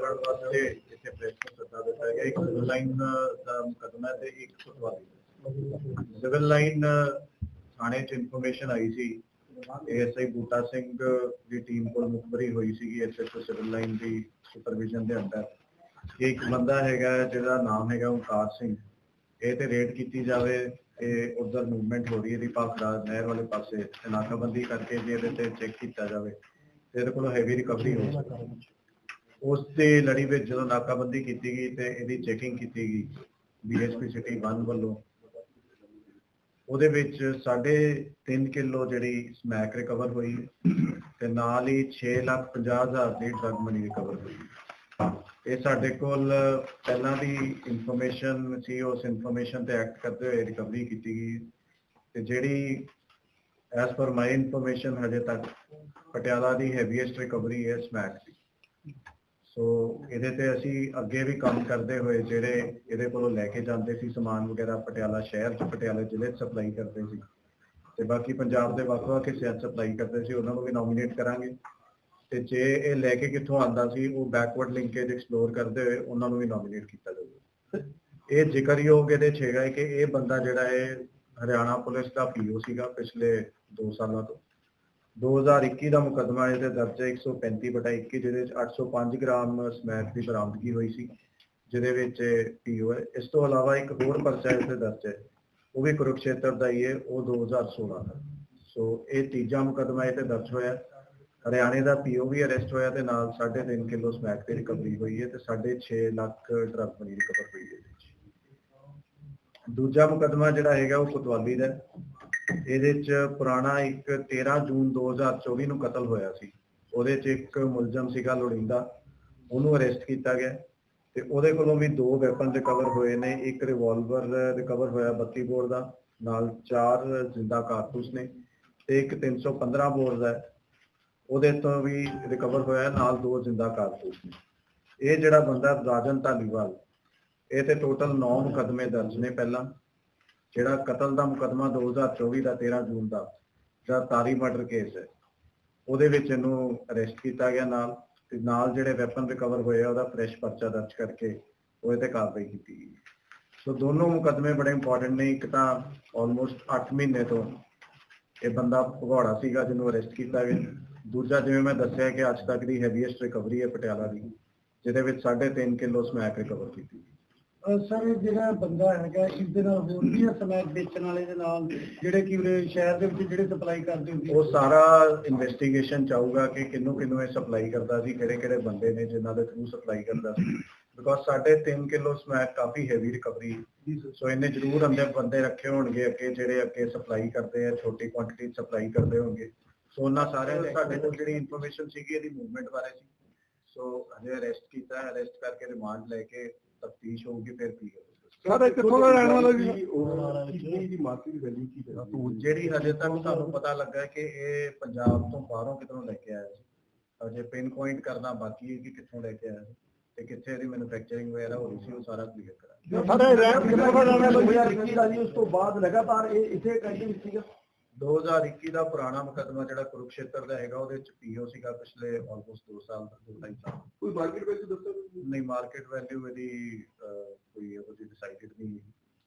ਕਰਨ ਵਾਸਤੇ ਇੱਥੇ ਪ੍ਰੈਸ ਨੂੰ ਸੱਦਾ ਦਿੱਤਾ ਗਿਆ। ਇੱਕ ਸਿਵਲ ਲਾਈਨ ਦਾ ਮੁਕੱਦਮਾ ਤੇ ਇੱਕ ਫੁਟਵਾਲੀ ਸਿਵਲ ਲਾਈਨ ਥਾਣੇ 'ਚ ਇਨਫੋਰਮੇਸ਼ਨ ਆਈ ਸੀ। ਏਐਸਆਈ ਬੂਟਾ ਸਿੰਘ ਦੀ ਟੀਮ ਕੋਲ ਮੁਖਬਰੀ ਹੋਈ ਸੀਗੀ ਐਸਐਸਓ ਸਿਵਲ ਲਾਈਨ ਦੀ ਸੁਪਰਵਿਜ਼ਨ ਦੇ ਅੰਦਰ ਕਿ ਇੱਕ ਬੰਦਾ ਹੈਗਾ ਜਿਹਦਾ ਨਾਮ ਹੈਗਾ ਓਮਕਾਰ ਸਿੰਘ। ਇਹ ਤੇ ਰੇਡ ਕੀਤੀ ਜਾਵੇ ਕਿ ਉਧਰ ਮੂਵਮੈਂਟ ਹੋ ਰਹੀ ਹੈ। ਦੀ ਭਾਖੜਾ ਨਹਿਰ ਵਾਲੇ ਪਾਸੇ ਤੇ ਨਾਕਾਬੰਦੀ ਕਰਕੇ ਜੇ ਇਹਦੇ ਤੇ ਚੈੱਕ ਕੀਤਾ ਜਾਵੇ। ਤੇ ਇਹਦੇ ਕੋਲੋਂ ਹੈਵੀ ਰਿਕਵਰੀ ਹੋ ਸਕਦੀ ਉਸ ਦੇ ਲੜੀ ਵਿੱਚ ਜਦੋਂ ਨਾਕਾਬੰਦੀ ਕੀਤੀ ਗਈ ਤੇ ਇਹਦੀ ਚੈਕਿੰਗ ਕੀਤੀ ਗਈ ਬੀਐਸਪੀ ਸਿਟੀ 1 ਵੱਲੋਂ, ਉਹਦੇ ਵਿੱਚ 3.5 ਕਿਲੋ ਜਿਹੜੀ ਸਮੈਕ ਰਿਕਵਰ ਹੋਈ ਤੇ ਨਾਲ ਹੀ 6 ਲੱਖ 50 ਹਜ਼ਾਰ ਦੀ ਡਰਗ ਮਨੀ ਰਿਕਵਰ ਹੋਈ। ਇਹ ਸਾਡੇ ਕੋਲ ਪਹਿਲਾਂ ਦੀ ਇਨਫੋਰਮੇਸ਼ਨ ਸੀ, ਉਸ ਇਨਫੋਰਮੇਸ਼ਨ ਤੇ ਐਕਟ ਕਰਦੇ ਹੋਏ ਰਿਕਵਰੀ ਕੀਤੀ ਗਈ ਤੇ ਜਿਹੜੀ ਐਸ ਪਰ ਮਾਈ ਇਨਫੋਰਮੇਸ਼ਨ ਹਜੇ ਤੱਕ ਪਟਿਆਲਾ ਦੀ ਹੈਵੀਐਸਟ ਰਿਕਵਰੀ ਹੈ ਸਮੈਕ ਦੀ ਸੋ ਇਹਦੇ ਤੇ ਅਸੀਂ ਅੱਗੇ ਵੀ ਕੰਮ ਕਰਦੇ ਹੋਏ ਜਿਹੜੇ ਇਹਦੇ ਕੋਲੋਂ ਲੈ ਕੇ ਜਾਂਦੇ ਸੀ ਸਮਾਨ ਵਗੈਰਾ, ਪਟਿਆਲਾ ਸ਼ਹਿਰ ਚ, ਪਟਿਆਲਾ ਜ਼ਿਲ੍ਹੇ ਚ ਸਪਲਾਈ ਕਰਦੇ ਸੀ। ਤੇ ਬਾਕੀ ਪੰਜਾਬ ਦੇ ਵੱਖ-ਵੱਖ ਹਿੱਸਿਆਂ ਚ ਸਪਲਾਈ ਕਰਦੇ ਸੀ, ਉਹਨਾਂ ਨੂੰ ਵੀ ਨੋਮੀਨੇਟ ਕਰਾਂਗੇ। ਤੇ ਜੇ ਇਹ ਲੈ ਕੇ ਕਿੱਥੋਂ ਆਂਦਾ ਸੀ, ਉਹ ਬੈਕਵਰਡ ਲਿੰਕੇਜ ਐਕਸਪਲੋਰ ਕਰਦੇ ਹੋਏ ਉਹਨਾਂ ਨੂੰ ਵੀ ਨੋਮੀਨੇਟ ਕੀਤਾ ਜਾਊਗਾ। ਇਹ ਜ਼ਿਕਰਯੋਗ ਇਹਦੇ ਚ ਹੈਗਾ ਕਿ ਇਹ ਬੰਦਾ ਜਿਹੜਾ ਹੈ ਹਰਿਆਣਾ ਪੁਲਿਸ ਦਾ ਪੀਓ ਸੀਗਾ ਪਿਛਲੇ 2 ਸਾਲਾਂ ਤੋਂ। 2021 ਦਾ ਮੁਕੱਦਮਾ ਇਹਦੇ ਦਰਜ ਹੈ 135/21 ਜਿਹਦੇ ਵਿੱਚ 805 ਗ੍ਰਾਮ ਸਮੈਕ ਦੀ ਬਰਾਮਦਗੀ ਹੋਈ ਸੀ, ਜਿਹਦੇ ਵਿੱਚ ਪੀਓ ਹੈ। ਇਸ ਤੋਂ ਇਲਾਵਾ ਇੱਕ ਹੋਰ ਪਰਚਾ ਇਹਦੇ ਦਰਜ ਹੈ, ਉਹ ਵੀ ਕੁਰੂਕਸ਼ੇਤਰ ਦਾ ਹੀ ਹੈ, ਉਹ 2016 ਦਾ। ਸੋ ਇਹ ਤੀਜਾ ਮੁਕੱਦਮਾ ਇਹ ਤੇ ਦਰਜ ਹੋਇਆ। ਹਰਿਆਣੇ ਦਾ ਪੀਓ ਵੀ ਅਰੈਸਟ ਹੋਇਆ ਤੇ ਨਾਲ 3.5 ਕਿਲੋ ਸਮੈਕ ਦੀ ਰਿਕਵਰੀ ਹੋਈ ਹੈ ਤੇ 6.5 ਲੱਖ ਡਰਗ ਮਨੀ ਰਿਕਵਰ ਹੋਈ ਹੈ। ਦੂਜਾ ਮੁਕੱਦਮਾ ਜਿਹੜਾ ਹੈਗਾ ਉਹ ਕੋਤਵਾਲੀ ਦਾ ਇਹਦੇ ਚ ਪੁਰਾਣਾ ਇੱਕ 13 ਜੂਨ 2024 ਨੂੰ ਕਤਲ ਹੋਇਆ ਸੀ। ਉਹਦੇ ਚ ਇੱਕ ਮੁਲਜ਼ਮ ਸੀਗਾ ਲੋੜਿੰਦਾ, ਉਹਨੂੰ ਅਰੈਸਟ ਕੀਤਾ ਗਿਆ ਤੇ ਉਹਦੇ ਕੋਲੋਂ ਵੀ ਦੋ ਵੈਪਨ ਰਿਕਵਰ ਹੋਏ ਨੇ, ਇੱਕ ਰਿਵਾਲਵਰ ਰਿਕਵਰ ਹੋਇਆ 32 ਬੋਰ ਦਾ, ਨਾਲ ਚਾਰ ਜ਼ਿੰਦਾ ਕਾਰਤੂਸ ਨੇ ਤੇ ਇੱਕ 315 ਬੋਰ ਦਾ ਹੈ। ਉਹਦੇ ਤੋਂ ਵੀ ਰਿਕਵਰ ਹੋਇਆ, ਨਾਲ ਦੋ ਜ਼ਿੰਦਾ ਕਾਰਤੂਸ ਨੇ। ਇਹ ਜਿਹੜਾ ਬੰਦਾ ਰਾਜਨ ਧਾਲੀਵਾਲ, ਇਹ ਤੇ ਟੋਟਲ 9 ਮੁਕਦਮੇ ਦਰਜ ਨੇ ਪਹਿਲਾਂ। ਜਿਹੜਾ ਕਤਲ ਦਾ ਮੁਕੱਦਮਾ 2024 ਦਾ 13 ਜੂਨ ਦਾ ਜਿਹੜਾ ਤਾਰੀ ਮਰਡਰ ਕੇਸ ਹੈ। ਉਹਦੇ ਵਿੱਚ ਇਹਨੂੰ ਅਰੈਸਟ ਕੀਤਾ ਗਿਆ ਨਾਲ ਤੇ ਨਾਲ ਜਿਹੜੇ ਵੈਪਨ ਰਿਕਵਰ ਹੋਏ ਆ, ਉਹਦਾ ਫਰੈਸ਼ ਪਰਚਾ ਦਰਜ ਕਰਕੇ ਉਹਦੇ ਤੇ ਕਾਰਵਾਈ ਕੀਤੀ ਗਈ। ਸੋ ਦੋਨੋਂ ਮੁਕੱਦਮੇ ਬੜੇ ਇੰਪੋਰਟੈਂਟ ਨੇ। ਇੱਕ ਤਾਂ ਆਲਮੋਸਟ 8 ਮਹੀਨੇ ਤੋਂ ਇਹ ਬੰਦਾ ਭਗੌੜਾ ਸੀਗਾ ਜਿਹਨੂੰ ਅਰੈਸਟ ਕੀਤਾ ਗਿਆ। ਦੂਜਾ ਜਿਵੇਂ ਮੈਂ ਦੱਸਿਆ ਕਿ ਅੱਜ ਤੱਕ ਦੀ ਹੈਵੀਐਸਟ ਰਿਕਵਰੀ ਹੈ ਪਟਿਆਲਾ ਦੀ, ਜਿਹਦੇ ਵਿੱਚ 3.5 ਕਿਲੋ ਸਮੈਕ ਰਿਕਵਰ ਕੀਤੀ ਗਈ। ਸਰ ਜਿਹੜਾ ਬੰਦਾ ਹੈਗਾ ਇਸ ਦੇ ਨਾਲ ਹੋਰ ਵੀ ਸਮੈਕ ਵੇਚਣ ਵਾਲੇ ਦੇ ਨਾਲ ਜਿਹੜੇ ਕਿ ਉਰੇ ਸ਼ਹਿਰ ਦੇ ਵਿੱਚ ਜਿਹੜੇ ਸਪਲਾਈ ਕਰਦੇ ਹੁੰਦੇ ਉਹ ਸਾਰਾ ਇਨਵੈਸਟੀਗੇਸ਼ਨ ਚਾਹੂਗਾ ਕਿ ਕਿੰਨੂੰ ਕਿੰਨੂੰ ਇਹ ਸਪਲਾਈ ਕਰਦਾ ਸੀ ਕਿਹੜੇ ਕਿਹੜੇ ਬੰਦੇ ਨੇ ਜਿਨ੍ਹਾਂ ਦੇ ਥਰੂ ਸਪਲਾਈ ਕਰਦਾ ਸੀ। ਬਿਕੋਜ਼ ਸਾਡੇ 3 ਕਿਲੋ ਸਮੈਕ ਕਾਫੀ ਹੈਵੀ ਰਿਕਵਰੀ ਸੋ ਇਹਨੇ ਜ਼ਰੂਰ ਅੰਦਰ ਬੰਦੇ ਰੱਖੇ ਹੋਣਗੇ ਅੱਗੇ ਜਿਹੜੇ ਅੱਗੇ ਸਪਲਾਈ ਕਰਦੇ ਆ ਛੋਟੀ ਕੁਆਂਟੀਟੀ ਸਪਲਾਈ ਕਰਦੇ ਹੋਣਗੇ। ਸੋ ਉਹਨਾਂ ਸਾਰਿਆਂ ਦੇ ਸਾਡੇ ਕੋਲ ਜਿਹੜੀ ਇਨਫੋਰਮੇਸ਼ਨ ਸੀਗੀ ਇਹਦੀ ਮੂਵਮੈਂਟ ਬਾਰੇ ਸੀ। ਸੋ ਹਜੇ ਅਰੈਸਟ ਕੀਤਾ ਅਰੈਸਟ ਕਰਕੇ ਰਿਮਾਂਡ ਲੈ ਕੇ ਤਫਤੀਸ਼ ਹੋਊਗੀ ਫਿਰ ਕੀ ਸਰ ਕਿੱਥੋਂ ਦਾ ਰਹਿਣ ਵਾਲਾ ਜੀ ਦੀ ਮਾਰਕੀਟ ਵੈਲਿਊ ਕੀ ਹੈ ਜਿਹੜੀ ਹਜੇ ਤੱਕ ਸਾਨੂੰ ਪਤਾ ਲੱਗਾ ਕਿ ਇਹ ਪੰਜਾਬ ਤੋਂ ਬਾਹਰੋਂ ਕਿਧਰੋਂ ਲੈ ਕੇ ਆਇਆ ਸੀ ਅਜੇ ਪਿਨ ਪੁਆਇੰਟ ਕਰਨਾ ਬਾਕੀ ਹੈ ਕਿ ਕਿੱਥੋਂ ਲੈ ਕੇ ਆਇਆ ਸੀ ਤੇ ਕਿੱਥੇ ਇਹਦੀ ਮੈਨੂਫੈਕਚਰਿੰਗ ਵਗੈਰਾ ਹੋ ਰਹੀ ਸੀ ਉਹ ਸਾਰਾ ਕਲੀਅਰ ਕਰਾਂਗੇ ਦਾ ਰਹਿਣ ਵਾਲਾ ਜੀ 2021 ਦਾ ਜੀ ਉਸ ਤੋਂ ਬਾਅਦ ਲਗਾਤਾਰ ਇਹ ਇੱਥੇ ਕੰਟੀਨਿਊ ਸੀਗਾ 2021 ਦਾ ਪੁਰਾਣਾ ਮੁਕੱਦਮਾ ਜਿਹੜਾ ਕੁਰੂਕਸ਼ੇਤਰ ਦਾ ਹੈਗਾ ਉਹਦੇ ਚ ਪੀਓ ਸੀਗਾ ਪਿਛਲੇ ਆਲਮੋਸਟ 2 ਸਾਲ ਦੋ ਢਾਈ ਸਾਲ। ਕੋਈ ਮਾਰਕੀਟ ਵਿੱਚ ਦੱਸੋ ਨਹੀਂ ਮਾਰਕੀਟ ਵੈਲਿਊ ਇਹਦੀ ਕੋਈ ਜਿਹੀ ਡਿਸਾਈਡਡ ਨਹੀਂ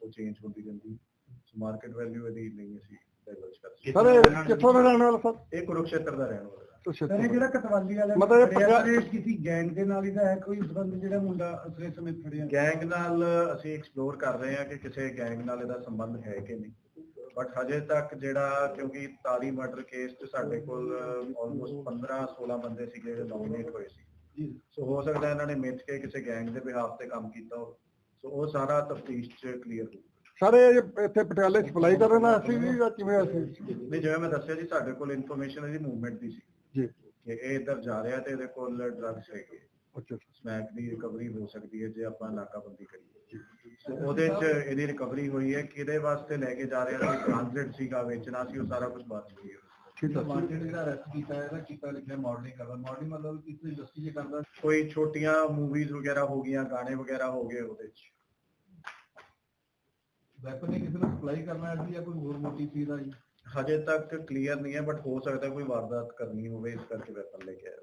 ਉਹ ਚੇਂਜ ਹੁੰਦੀ ਰਹਿੰਦੀ ਸੋ ਮਾਰਕੀਟ ਵੈਲਿਊ ਇਹਦੀ ਨਹੀਂ ਅਸੀਂ ਡਾਈਵਰਜ ਕਰ ਸਕਦੇ। ਸਰ ਕਿੱਥੋਂ ਦਾ ਰਹਿਣ ਵਾਲਾ ਸਰ? ਇਹ ਕੁਰੂਕਸ਼ੇਤਰ ਦਾ ਰਹਿਣ ਵਾਲਾ। ਸਰ ਇਹ ਜਿਹੜਾ ਕਤਵਾਲੀ ਵਾਲਾ ਮਤਲਬ ਇਹ ਕਿਸੇ ਗੈਂਗ ਦੇ ਨਾਲ ਹੀ ਦਾ ਹੈ ਕੋਈ ਸੰਬੰਧ ਜਿਹੜਾ ਮੁੰਡਾ ਅਸਲੇ ਸਮੇਤ ਫੜਿਆ ਗੈਂਗ ਨਾਲ ਅਸੀਂ ਐਕਸਪਲੋਰ ਕਰ ਰਹੇ ਹਾਂ ਕਿ ਕਿਸੇ ਗੈਂਗ ਨਾਲ ਇਹਦਾ ਸੰਬੰਧ ਹੈ ਕਿ ਨਹੀਂ। ਬਟ ਹਜੇ ਤੱਕ ਜਿਹੜਾ ਕਿਉਂਕਿ ਤਾਰੀ ਮਰਡਰ ਕੇਸ 'ਚ ਸਾਡੇ ਕੋਲ ਆਲਮੋਸਟ 15 16 ਬੰਦੇ ਸੀਗੇ ਜਿਹੜੇ ਨੋਮੀਨੇਟ ਹੋਏ ਸੀ। ਸੋ ਹੋ ਸਕਦਾ ਇਹਨਾਂ ਨੇ ਮਿੱਥ ਕੇ ਕਿਸੇ ਗੈਂਗ ਦੇ ਬਿਹਾਫ ਤੇ ਕੰਮ ਕੀਤਾ ਹੋਵੇ। ਸੋ ਉਹ ਸਾਰਾ ਤਫਤੀਸ਼ 'ਚ ਕਲੀਅਰ ਹੋ ਸਰ ਇਹ ਇੱਥੇ ਪਟਿਆਲੇ ਸਪਲਾਈ ਕਰਨ ਅਸੀਂ ਵੀ ਕਿਵੇਂ ਅਸੀਂ ਨਹੀਂ ਜਿਵੇਂ ਮੈਂ ਦੱਸਿਆ ਜੀ ਸਾਡੇ ਕੋਲ ਇਨਫੋਰਮੇਸ਼ਨ ਇਹਦੀ ਮੂਵਮੈਂਟ ਦੀ ਸੀ। ਜੀ। ਕਿ ਇਹ ਇੱਧਰ ਜਾ ਰਿਹਾ ਤੇ ਇਹਦੇ ਕੋਲ ਡਰੱਗਸ ਹੈਗੇ। ਅੱਛਾ ਸਮੈਕ ਦੀ ਰਿਕਵਰੀ ਹੋ ਸਕਦੀ ਹੈ ਜੇ ਆਪਾਂ ਨਾਕਾਬੰਦੀ ਕਰੀਏ। ਸੋ ਉਹਦੇ 'ਚ ਇਹਦੀ ਰਿਕਵਰੀ ਹੋਈ ਹੈ ਕਿਹਦੇ ਵਾਸਤੇ ਲੈ ਕੇ ਜਾ ਰਿਹਾ ਸੀ ਟ੍ਰਾਂਜ਼ਿਟ ਸੀਗਾ ਵੇਚਣਾ ਸੀ ਉਹ ਸਾਰਾ ਕੁਝ ਬਾਅਦ 'ਚ clear ਹੋਇਆ। ਠੀਕ ਹੈ। ਮਾਰਕੀਟ ਜਿਹੜਾ ਅਰੈਸਟ ਕੀਤਾ ਹੈ ਇਹਦਾ ਕੀਤਾ ਲਿਖਿਆ ਮਾਡਲਿੰਗ ਕਰਦਾ। ਮਾਡਲਿੰਗ ਮਤਲਬ ਕਿਸ ਇੰਡਸਟਰੀ 'ਚ ਕਰਦਾ। ਕੋਈ ਛੋਟੀਆਂ ਮੂਵੀਜ਼ ਵਗੈਰਾ ਹੋ ਗਈਆਂ ਗਾਣੇ ਵਗੈਰਾ ਹੋ ਗਏ ਉਹਦੇ 'ਚ। ਵੈਪਨ ਕਿਸੇ ਨੂੰ ਸਪਲਾਈ ਕਰਨਾ ਹੈ ਜਾਂ ਕੋਈ ਹੋਰ ਮੋਟੀ ਚੀਜ਼ ਦਾ ਜੀ ਹਜੇ ਤੱਕ ਕਲੀਅਰ ਨਹੀਂ ਹੈ ਬਟ ਹੋ ਸਕਦਾ ਕੋਈ ਵਾਰਦਾਤ ਕਰਨੀ ਹੋਵੇ ਇਸ ਕਰਕੇ ਵੈਪਨ ਲੈ ਕੇ ਆਇਆ।